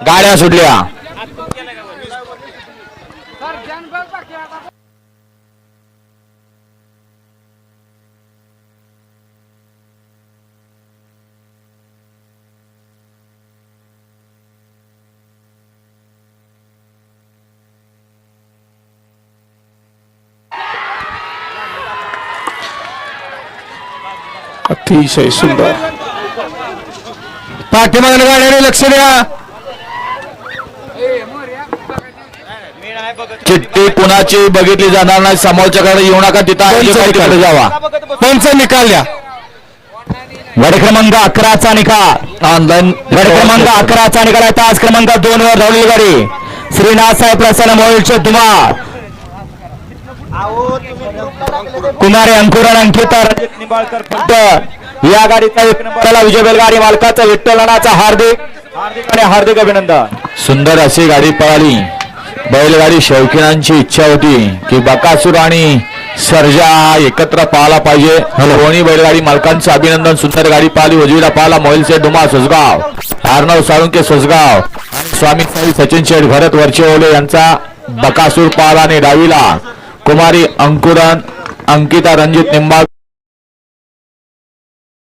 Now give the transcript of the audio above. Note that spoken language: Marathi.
गाड्या सुटल्या. अतिशय सुंदर. पाठीमागल्या गाड्याने लक्ष द्या. चिठ्ठी कुणाची बघितली जाणार नाही समोरच्या कडे येऊ नका तिथं जावा. पंच निकाल द्या. गड क्रमांक अकराचा निकाल. ऑनलाईन गड क्रमांक अकराचा निकाल आहे. तास क्रमांक दोन वर धावलेली गाडी. श्रीनाथ साहेब प्रसन्न मोहिलचे तुम्हा कुमारी अंकुरण अंकित या गाडीचा एक नंबरला विजय बैलगाडी मालकाचा विठ्ठल नानाचा हार्दिक हार्दिक आणि हार्दिक अभिनंदन. सुंदर अशी गाडी पळाली. बैलगाडी शौकीनांची इच्छा होती की बकासूर आणि सर्जा एकत्र पाहायला पाहिजे. दोन्ही बैलगाडी मालकांचं अभिनंदन. सुंदर गाडी पाहिली. उजवीला पाहिला मोहिल शेठ डुमा सुसगाव अर्णव साळुंके सुसगाव स्वामी साई सचिन शेठ भरत वरचेओले यांचा बकासूर पाला आणि डावीला कुमारी अंकुरन अंकिता रणजित निंबाळ